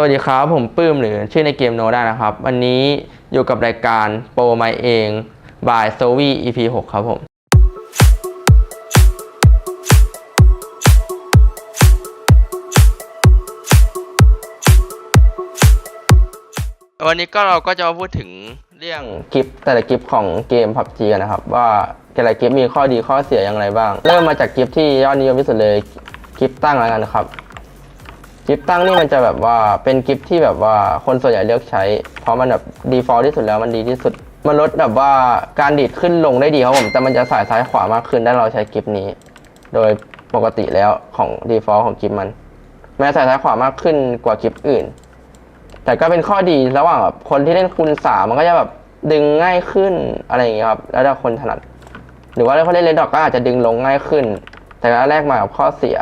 สวัสดีครับ ผมปื้มหรือชื่อในเกมโนได้นะครับ วันนี้อยู่กับรายการโปรไมเอง by s o v i EP 6 ครับผม วันนี้ก็เราก็จะมาพูดถึงเรื่องคลิปแต่ละคลิปของเกม PUBG กันนะครับ ว่าแต่ละคลิปมีข้อดีข้อเสียอย่างไรบ้าง เริ่มมาจากคลิปที่ยอดนิยมที่สุดเลยคลิปตั้งแล้วกันนะครับ คลิปตั้งนี่มันจะแบบว่าเป็นคลิปที่แบบว่าคนส่วนใหญ่เลือกใช้ เพราะมันแบบดีฟอลที่สุดแล้วมันดีที่สุด มันลดแบบว่าการดีดขึ้นลงได้ดีครับผม แต่มันจะสายซ้ายขวามากขึ้นถ้าเราใช้คลิปนี้ โดยปกติแล้วของดีฟอลของคลิปมันแม้สายซ้ายขวามากขึ้นกว่าคลิปอื่น แต่ก็เป็นข้อดีระหว่างแบบคนที่เล่นคูณสามมันก็จะแบบดึงง่ายขึ้นอะไรอย่างเงี้ยครับ แล้วถ้าคนถนัด หรือว่าคนเล่นเลดดอกก็อาจจะดึงลงง่ายขึ้น แต่ก็แลกมากับข้อเสีย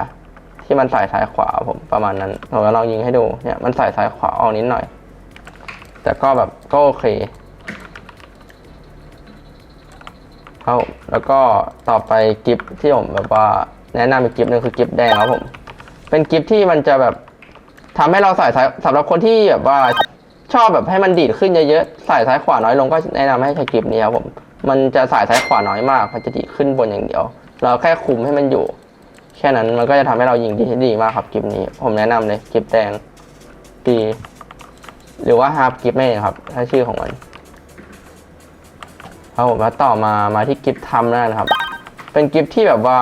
ที่มันสายซ้ายขวาผมประมาณนั้นผมจะลองยิงให้ดูเนี่ยมันสายซ้ายขวาออกนิดหน่อย แต่ก็แบบก็โอเคครับผมแล้วก็ต่อไปกิฟที่ผมแบบว่าแนะนำอีกกิฟหนึ่งคือกิฟแดงครับผม เป็นกิฟที่มันจะแบบทำให้เราสายซ้ายสำหรับคนที่แบบว่าชอบแบบให้มันดีดขึ้นเยอะๆสายซ้ายขวาน้อยลงก็แนะนำให้ใช้กิฟนี้ครับผม มันจะสายซ้ายขวาน้อยมากมันจะดีดขึ้นบนอย่างเดียว เราแค่คุมให้มันอยู่ แค่นั้นมันก็จะทำให้เรายิงได้ดีมากครับกิฟนี้ ผมแนะนำเลยกิฟแดงดีหรือว่าฮาร์ปกิฟไม่ครับ ถ้าชื่อของมันครับผมแล้วต่อมามาที่กิฟทำแล้วนะครับ เป็นกิฟที่แบบว่า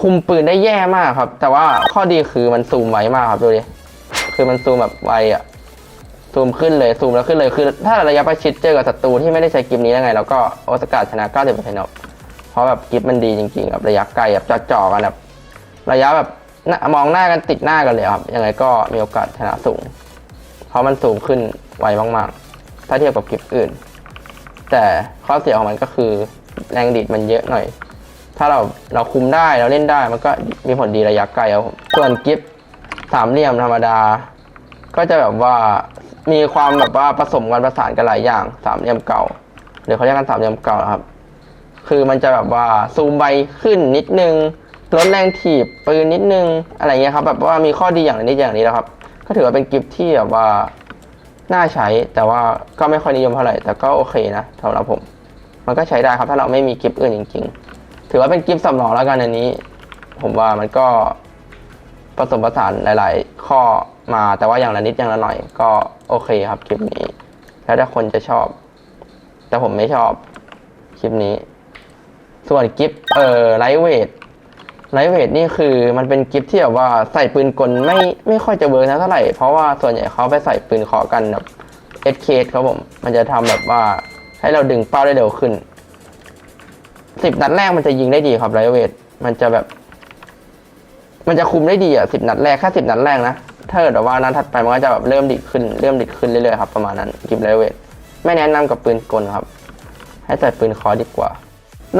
คุมปืนได้แย่มากครับ แต่ว่าข้อดีคือมันซูมไวมากครับดูดิคือมันซูมแบบไวอะซูมขึ้นเลยซูมแล้วขึ้นเลยคือ ถ้าระยะประชิดเจอกับศัตรูที่ไม่ได้ใช้กิฟนี้ยังไงเราก็โอสกาชนะ90%ครับ เพราะแบบกิฟมันดีจริงๆแบบระยะไกลแบบจ่อๆกันแบบระยะแบบมองหน้ากันติดหน้ากันเลยครับยังไงก็มีโอกาสชนะสูง เพราะมันสูงขึ้นไวมากๆ ถ้าเทียบกับกิฟอื่น แต่ข้อเสียของมันก็คือแรงดีดมันเยอะหน่อย ถ้าเราเราคุมได้เราเล่นได้มันก็มีผลดีระยะไกลครับส่วนกิฟสามเหลี่ยมธรรมดา ก็จะแบบว่ามีความแบบว่าผสมกันประสานกันหลายอย่างสามเหลี่ยมเก่าหรือเขาเรียกกันสามเหลี่ยมเก่าครับ คือมันจะแบบว่าซูมใบขึ้นนิดนึงลดแรงถีบปืนนิดนึงอะไรเงี้ยครับแบบว่ามีข้อดีอย่างนี้อย่างนี้แล้วครับ ก็ถือว่าเป็นกิฟที่แบบว่าน่าใช้แต่ว่าก็ไม่ค่อยนิยมเท่าไหร่แต่ก็โอเคนะสำหรับผม มันก็ใช้ได้ครับถ้าเราไม่มีกิฟอื่นจริง ๆ ถือว่าเป็นกิฟสำรองแล้วกันอันนี้ ผมว่ามันก็ผสมผสานหลาย ๆ ข้อมาแต่ว่าอย่างละนิดอย่างละหน่อย ก็โอเคครับคลิปนี้ แล้วถ้าคนจะชอบ แต่ผมไม่ชอบคลิปนี้ ส่วนกิฟเอ่อไลท์เวทไลท์เวทนี่คือมันเป็นกิฟที่แบบว่าใส่ปืนกลไม่ไม่ค่อยจะเวิร์กนะเท่าไหร่ เพราะว่าส่วนใหญ่เขาไปใส่ปืนเคอกันแบบเอสเคครับผม มันจะทำแบบว่าให้เราดึงเป้าได้เร็วขึ้นสิบนัดแรกมันจะยิงได้ดีครับไลท์เวทมันจะแบบ มันจะคุมได้ดีอะสิบนัดแรกแค่สิบนัดแรกนะถ้าเกิดว่านัดถัดไปมันก็จะแบบเริ่มดีขึ้นเริ่มดีขึ้นเรื่อยๆครับประมาณนั้นกิฟไลท์เวทไม่แนะนำกับปืนกลครับ ให้ใส่ปืนคอดีกว่า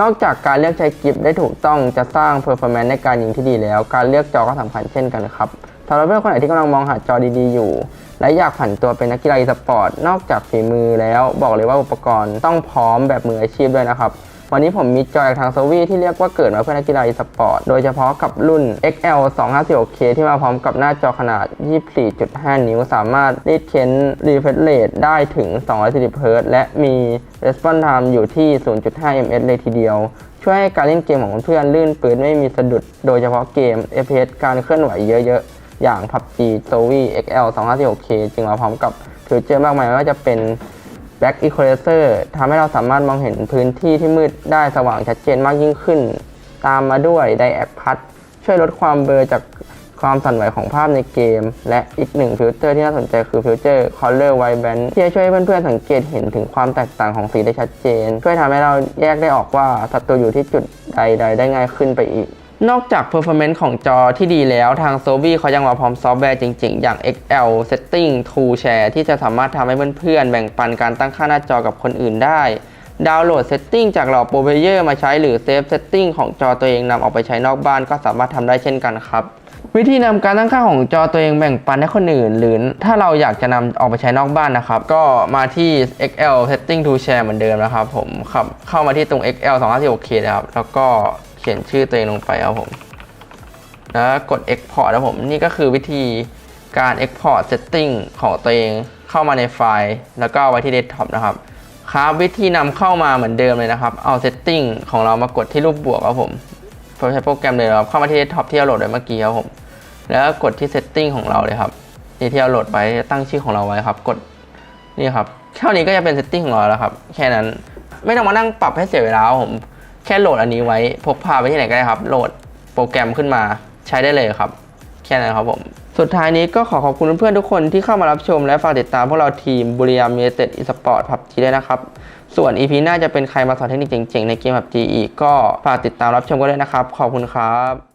นอกจากการเลือกใช้กิฟได้ถูกต้องจะสร้างเพอร์ฟอร์แมนซ์ในการยิงที่ดีแล้ว การเลือกจอก็สำคัญเช่นกันครับสำหรับเพื่อนคนไหนที่กำลังมองหาจอดีๆอยู่ และอยากผันตัวเป็นนักกีฬาอีสปอร์ตนอกจากฝีมือแล้วบอกเลยว่าอุปกรณ์ต้องพร้อมแบบมืออาชีพด้วยนะครับ วันนี้ผมมีจอยจากทางโซวีที่เรียกว่าเกิดมาเพื่อนักกีฬาอีสปอร์ต โดยเฉพาะกับรุ่น XL 256K ที่มาพร้อมกับหน้าจอขนาด 24.5 นิ้ว สามารถรีดเค้น refresh rate ได้ถึง240 Hz และมี response time อยู่ที่ 0.5 ms เลยทีเดียว ช่วยให้การเล่นเกมของเพื่อนลื่นปืนไม่มีสะดุด โดยเฉพาะเกม FPS การเคลื่อนไหวเยอะๆ อย่าง PUBG s o v i XL 256K จึงมาพร้อมกับฟีเจอร์มากมายไม่ว่าจะเป็น Back Equalizer ทำให้เราสามารถมองเห็นพื้นที่ที่มืดได้สว่างชัดเจนมากยิ่งขึ้น ตามมาด้วย Diac Cut ช่วยลดความเบลอจากความสั่นไหวของภาพในเกม และอีกหนึ่งฟิลเตอร์ที่น่าสนใจคือฟิลเตอร์ Color Vibrance ที่จะช่วยให้เพื่อนๆ สังเกตเห็นถึงความแตกต่างของสีได้ชัดเจน ช่วยทำให้เราแยกได้ออกว่าศัตรูอยู่ที่จุดใดๆ ได้ง่ายขึ้นไปอีก นอกจาก performance ของจอที่ดีแล้วทาง s o b y เขายังมาพร้อมซอฟต์แวร์จริง ๆ อย่าง XL Setting Tool Share ที่จะสามารถทำให้เพื่อนๆ แบ่งปันการตั้งค่าหน้าจอกับคนอื่นได้ ดาวน์โหลด Setting จากเหล่าโปรเพเยอร์มาใช้หรือ Save Setting ของจอตัวเองนำออกไปใช้นอกบ้านก็สามารถทำได้เช่นกันครับ วิธีนำการตั้งค่าของจอตัวเองแบ่งปันให้คนอื่น หรือถ้าเราอยากจะนำออกไปใช้นอกบ้านนะครับ ก็มาที่ XL Setting to Share เหมือนเดิมนะครับ ผมครับเข้ามาที่ตรง XL 256K นะครับแล้วก็ เขียนชื่อตัวเองลงไปครับผม แล้วกด Export นะผมนี่ก็คือวิธีการ Export Setting ของตัวเองเข้ามาในไฟล์ แล้วก็ไว้ที่ Desktop นะครับ ครับวิธีนำเข้ามาเหมือนเดิมเลยนะครับ เอา Setting ของเรามากดที่รูปบวกครับผมใช้โปรแกรมเลยครับเข้ามาที่ Desktop ที่เราโหลดไว้เมื่อกี้ครับผม แล้วกดที่ Setting ของเราเลยครับนี่ที่เราโหลดไว้ตั้งชื่อของเราไว้ครับ กดนี่ครับเท่านี้ก็จะเป็น Setting ของเราแล้วครับ แค่นั้นไม่ต้องมานั่งปรับให้เสียเวลาผม แค่โหลดอันนี้ไว้พกพาไปที่ไหนก็ได้ครับ โหลดโปรแกรมขึ้นมาใช้ได้เลยครับ แค่นั้นครับผม สุดท้ายนี้ก็ขอขอบคุณเพื่อนๆทุกคนที่เข้ามารับชมและฝากติดตามพวกเราทีมบุรีรัมย์ยูไนเต็ดอีสปอร์ตพับจีด้วยนะครับ ส่วน EP หน้าจะเป็นใครมาสอนเทคนิคเจ๋งๆในเกมพับจีอีกก็ฝากติดตามรับชมกันด้วยนะครับ ขอบคุณครับ